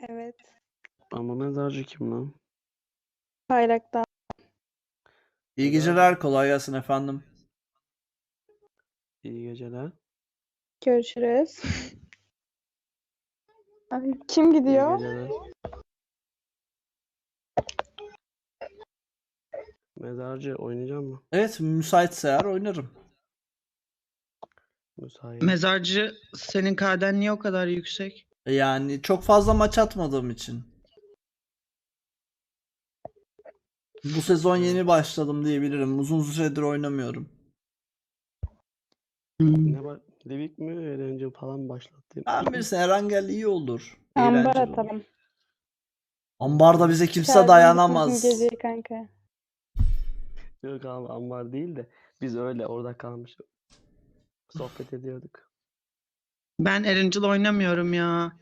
Evet. Ama mezarcı kim lan? Bayraktar. İyi geceler, kolay gelsin efendim. İyi geceler. Görüşürüz. Ay, kim İyi gidiyor? geceler. Mezarcı oynayacak mı? Evet, müsaitse eğer oynarım. Müsait. Mezarcı senin KD'n niye o kadar yüksek? Yani çok fazla maç atmadığım için. Bu sezon yeni başladım diyebilirim. Uzun süredir oynamıyorum. ne var? Livik mi? Eğlence falan başlattı? Ben bilirsin Erangel iyi olur. Ambar Eğlenceli olur. atalım. Ambarda bize kimse Çağırın dayanamaz. bütün Geceyi kanka. Yok abi ambar değil de biz öyle orada kalmış sohbet ediyorduk. Ben Erangel oynamıyorum ya.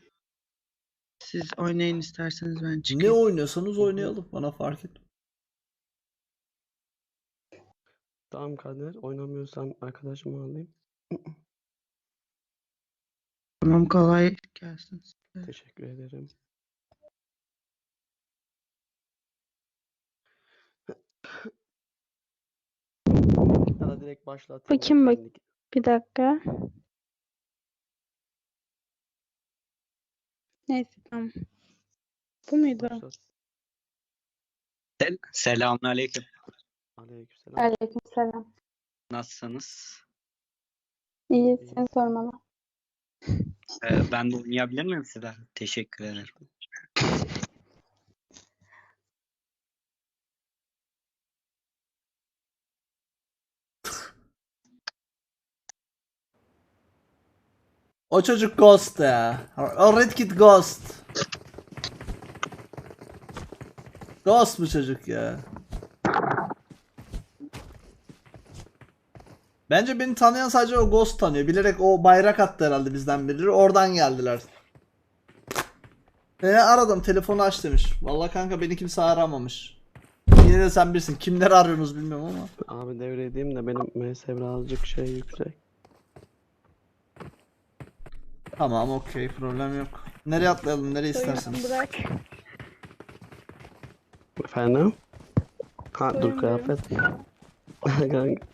Siz oynayın isterseniz ben Ne çıkayım. oynuyorsanız oynayalım. Bana fark etmez. Tamam Kader oynamıyorsan arkadaşımı alayım. Tamam kolay gelsin. size. Teşekkür ederim. Ya da direkt başlatayım. Bakayım bak-. Bir dakika. Neyse tamam. Bu muydu? Sel Selamünaleyküm. Aleykümselam. Aleykümselam. Nasılsınız? İyi sen sormalı. Ee, ben de oynayabilir miyim sizler? Teşekkür ederim. O çocuk Ghost ya. O Red Kit Ghost. Ghost bu çocuk ya. Bence beni tanıyan sadece o Ghost tanıyor. Bilerek o bayrak attı herhalde bizden biri. Oradan geldiler. Beni aradım. Telefonu aç demiş. Vallahi kanka beni kimse aramamış. Yine de sen bilirsin. Kimleri arıyorsunuz bilmiyorum ama. Abi devredeyim de benim MS birazcık şey yüksek. Tamam okey problem yok. Nereye atlayalım? Nereye Soyunma isterseniz. bırak. Efendim? Ha dur kıyafet mi? Kanka.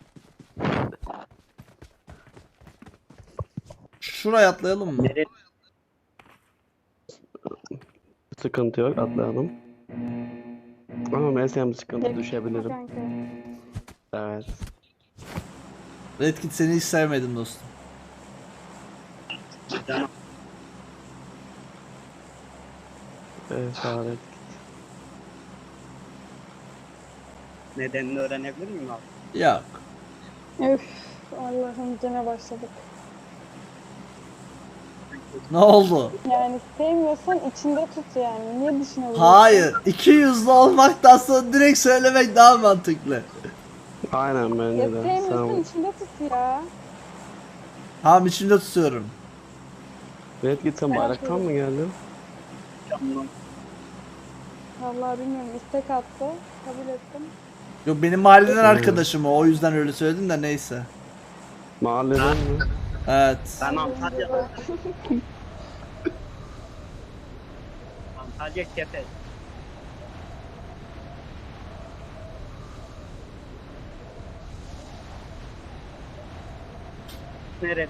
Şuraya atlayalım mı? Nereye? Sıkıntı yok atlayalım. Ama MS'm sıkıntı düşebilirim. Kanka. Evet. Red Kit seni hiç sevmedim dostum. Evet evet. Nedenini öğrenebilir miyim abi? Yok. Üf. Allah'ım gene başladık. Ne oldu? Yani sevmiyorsan içinde tut yani. Niye dışına vuruyorsun? Hayır. İki yüzlü olmaktan sonra direkt söylemek daha mantıklı. Aynen Ya bence de. sevmiyorsan Sen içinde tut ya. Tamam içimde tutuyorum. Red Git sen bayraktan mı geldin? Vallahi bilmiyorum istek attı. Kabul ettim. Yok benim mahalleden Hmm. arkadaşım o. O yüzden öyle söyledim de neyse. Mahalleden mi? Evet. Ben Antalya. Antalya Kefes. Nerede?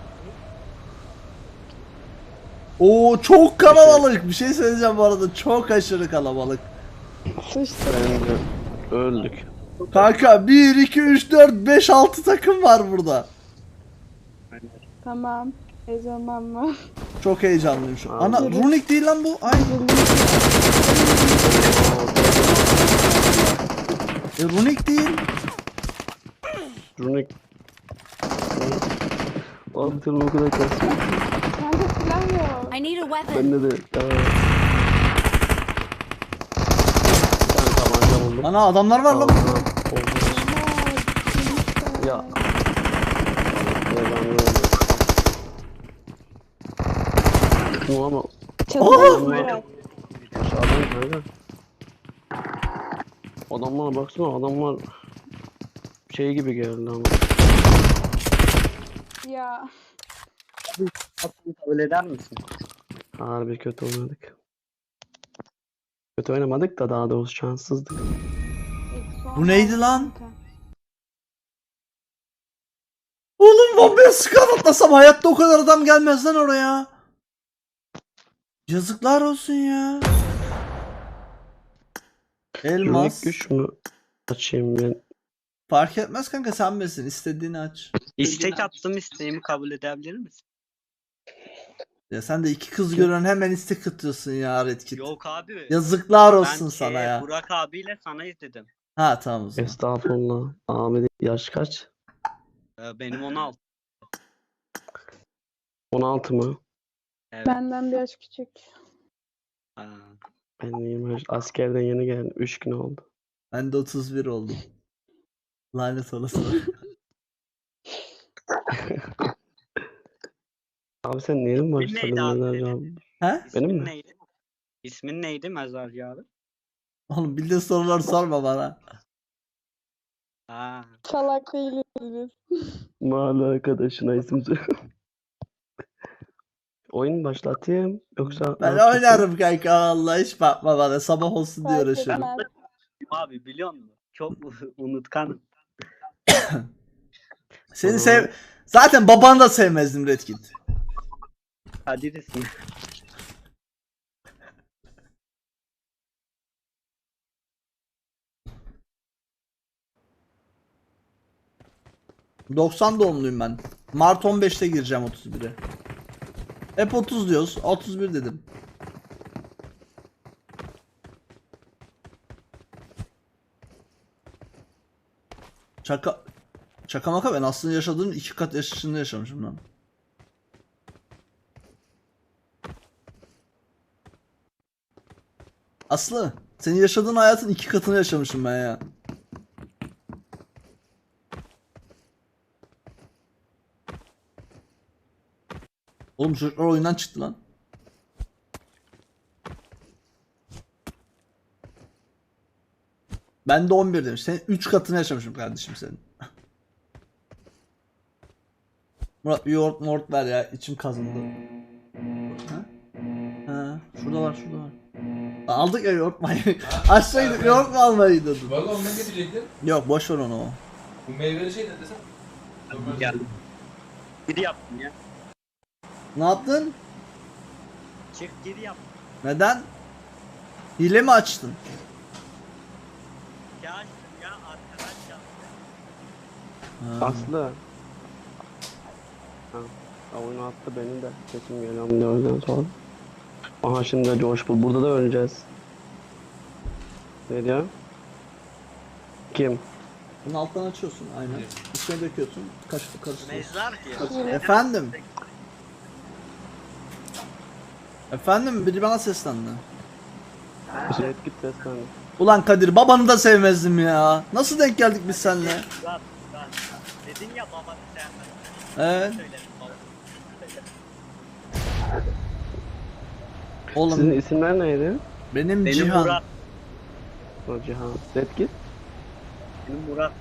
Oo çok kalabalık. Bir şey söyleyeceğim bu arada. Çok aşırı kalabalık. Sıçtı. Öldük. Kanka 1, 2, 3, 4, 5, 6 takım var burada. Tamam. Heyecanlanma. Çok heyecanlıyım şu an. Ana runik değil lan bu. Ay. E, runik değil. Runik. Abi sen o kadar kasıyor. Kanka silah yok. I need a weapon. Bende de. Evet. Ben tabanca buldum. Ana adamlar var lan. Oldu. Ya. Bu ama Çatı aşağıdan kanka. Adamlara baksana adamlar şey gibi geldi ama. Ya. Kabul eder misin? Harbi kötü oynadık. Kötü oynamadık da daha doğrusu şanssızdık. Bu neydi lan? Oğlum bombaya sıkan atlasam hayatta o kadar adam gelmez lan oraya. Yazıklar olsun ya. Elmas. Güç mü açayım ben? Fark etmez kanka sen bilirsin. istediğini aç. İstek attım isteğimi kabul edebilir misin? Ya sen de iki kız gören hemen istek atıyorsun ya Redkit. Yok abi. Yazıklar ben olsun sana şey, ya. Burak abiyle sana izledim. Ha tamam o zaman. Estağfurullah. Ahmet yaş kaç? Ee, benim 16. 16 mı? Evet. Benden bir yaş küçük. Ha. Ben 20 askerden yeni geldim. 3 gün oldu. Ben de 31 oldum. Lanet olası. Abi sen niye mi İsmin neydi abi senin? İsmin Benim mi? neydi? İsmin neydi Mezarcı abi? Oğlum bildiğin soruları sorma bana. Ha. Salak değiliz. Mahalle arkadaşına isim söyle. Oyun başlatayım yoksa Ben oynarım kanka Allah hiç bakma bana. Sabah olsun diye Fark uğraşıyorum. etmez. Abi biliyor musun? Çok unutkanım. Seni sev... Zaten babanı da sevmezdim Redkit. İsmi. Hı. 90 doğumluyum ben. Mart 15'te gireceğim 31'e. Hep 30 diyoruz. 31 dedim. Şaka... Şaka ben aslında yaşadığım iki kat yaşında yaşamışım lan. Aslı, senin yaşadığın hayatın iki katını yaşamışım ben ya. Oğlum çocuklar oyundan çıktı lan. Ben de 11 demiş. Sen 3 katını yaşamışım kardeşim senin. Murat bir yoğurt mort ver ya. içim kazındı. Ha? Ha, şurada var şurada var. Aldık ya yoğurt mayı. Aşağı gidip yoğurt mu almayı gidiyordum. Valla ondan getirecektin. Yok boş ver onu o. Bu meyveli şey ne desem? Geldim. Gidi yaptım ya. Ne yaptın? Çık gidi yaptım. Neden? Hile mi açtın? Ya. Aslı. Ha. Oyunu attı benim de. Sesim geliyor o yüzden sonra. Aha şimdi Coş bul. Burada da öleceğiz. Ne diyor? Kim? Bunu alttan açıyorsun aynen. İçine döküyorsun. Kaşıkla karıştırıyorsun. Mezar ki. Efendim? Efendim biri bana seslendi. Şey git seslendi. Ulan Kadir babanı da sevmezdim ya. Nasıl denk geldik biz Murat. Dedin ya babanı sevmez. Evet. Söylerim babanı. Oğlum Sizin isimler neydi? benim, Benim Cihan. Murat. O Cihan. Red git. Benim Murat.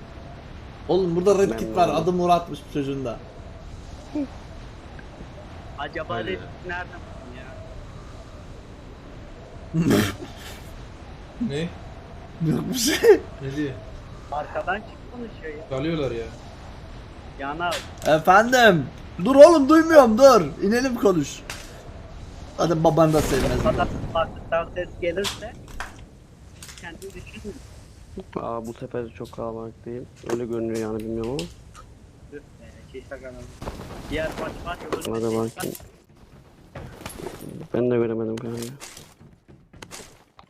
Oğlum burada red kit var. Adı Murat'mış bu çocuğun da. Acaba Hayır. Red nereden buldun ya? Ne? Yok bir şey. Ne diye? Arkadan çık konuşuyor ya. Dalıyorlar ya. Yana Efendim. Dur oğlum duymuyorum dur. İnelim konuş. Hadi babanı da kadar zaten. kulaklıktan ses gelirse kendi düşün. Aa bu sefer çok kalabalık değil. Öyle görünüyor yani bilmiyorum ama. Şey sakın Diğer maç var ya şey bakayım. Ben de göremedim kanka.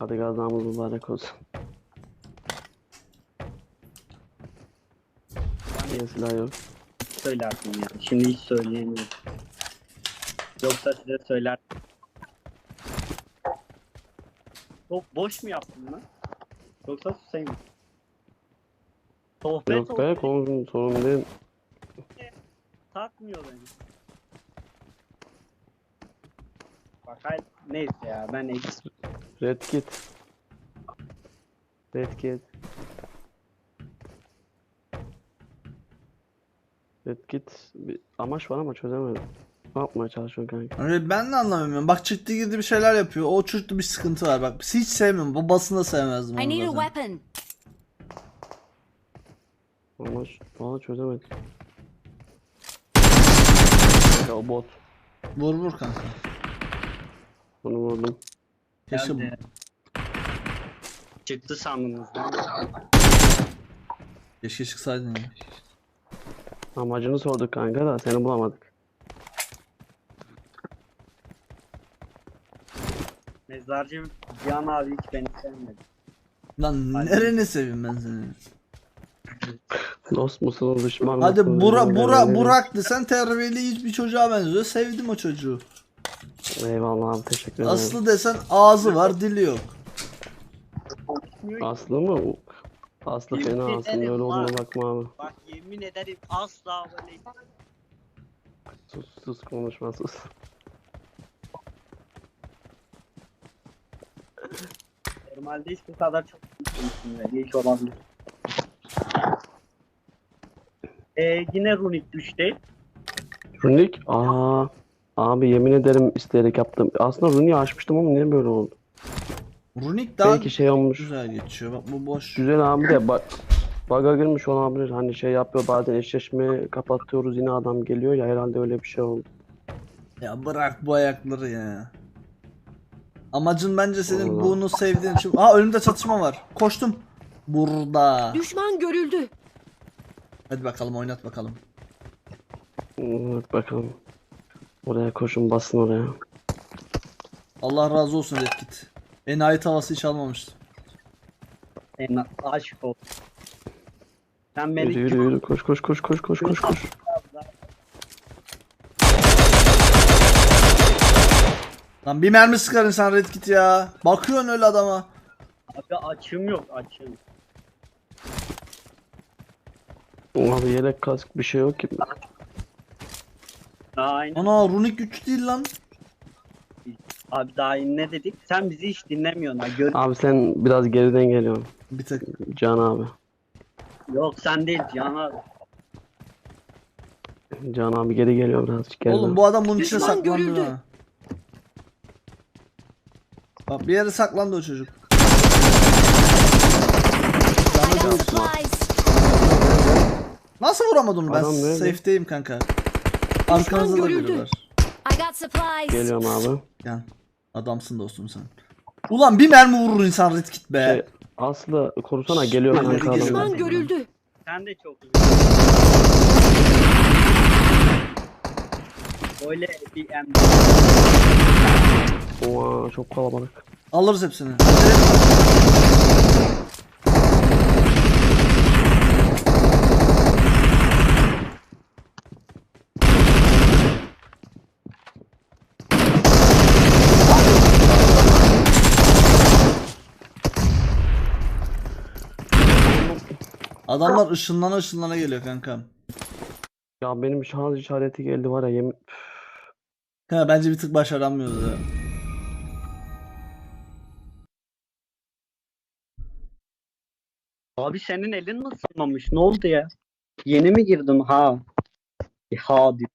Hadi gazamız mübarek olsun. Niye silah yok? söylerdim ya. Şimdi hiç söyleyemiyorum. Yoksa size söyler. Çok boş mu yaptın lan? Yoksa susayım mı? Sohbet Yok be oldu, konum sorun değil. takmıyor beni. Bak hayır, neyse ya ben eksi Red Kit. Red Kit. Red Kit bir amaç var ama çözemedim. Ne yapmaya çalışıyorsun kanka? Öyle ben de anlamıyorum. Bak çıktı girdi bir şeyler yapıyor. O çocukta bir sıkıntı var. Bak hiç sevmiyorum. Babasını da sevmezdim I need a weapon. Ama ş- valla çözemedim. Ya o bot. Vur vur kanka. Bunu vurdum. Geldi. Çıktı sandınız. keşke çıksaydın ya. Amacını sorduk kanka da seni bulamadık. Mezarcı Cihan abi hiç beni sevmedi. Lan Hadi. nereni seveyim ben seni? Dost musunuz düşman Hadi mısınız? Bura, Bura. Burak desen terbiyeli hiçbir çocuğa benziyor. Sevdim o çocuğu. Eyvallah abi teşekkür ederim. Aslı desen ağzı var dili yok. Aslı mı? Aslı Yemin fena Aslı'nın ederim öyle olduğuna bakma abi. Bak yemin ederim asla böyle Sus sus konuşma sus. Normalde hiç bu kadar çok konuşmuyor. Hiç olabilir. Ee, yine runik düştü. Runik? Aa. Abi yemin ederim isteyerek yaptım. Aslında Runik'i açmıştım ama niye böyle oldu? Runik daha Belki şey olmuş. güzel geçiyor. Bak bu boş. Güzel abi de bak Baga girmiş olabilir. Hani şey yapıyor bazen eşleşme kapatıyoruz yine adam geliyor ya herhalde öyle bir şey oldu. Ya bırak bu ayakları ya. Amacın bence senin Allah. bunu sevdiğin için. Aa önümde çatışma var. Koştum. Burada. Düşman görüldü. Hadi bakalım oynat bakalım. Evet bakalım. Oraya koşun basın oraya. Allah razı olsun Red Kit. Enayi tavası hiç almamıştım. En aşık ol. Sen beni Yürü yürü yürü koş koş koş koş koş koş koş. Lan bir mermi sıkar insan Red Kit ya. Bakıyorsun öyle adama. Abi açım yok açım. Abi yelek kask bir şey yok ki. Daha aynı. Ana runik güç değil lan. Abi daha yeni ne dedik? Sen bizi hiç dinlemiyorsun ha. Gör Abi sen biraz geriden geliyorsun. Bir tek. Can abi. yok sen değil Cihan abi. Can abi geri geliyor birazcık geriden. Oğlum bu adam bunun içine Düşman saklandı görüldü. ha. Bak bir yere saklandı o çocuk. Supplies. Nasıl vuramadım ben? Adam nerede? Safe'deyim kanka. Arkanızda da biri görüldü. var. I got supplies. Geliyorum abi. Gel. Adamsın dostum sen. Ulan bir mermi vurur insan Red Kit be. Şey, Aslı korusana geliyor Hadi kanka gidelim. adam. Düşman görüldü. Sen de çok Böyle bir em Oha çok kalabalık. Alırız hepsini. Adamlar ışınlana ışınlana geliyor kankam. Ya benim şans işareti geldi var ya yemin. Ha, bence bir tık başaramıyoruz ya. Abi senin elin mi ısınmamış? Ne oldu ya? Yeni mi girdim? Ha. Ha diyor.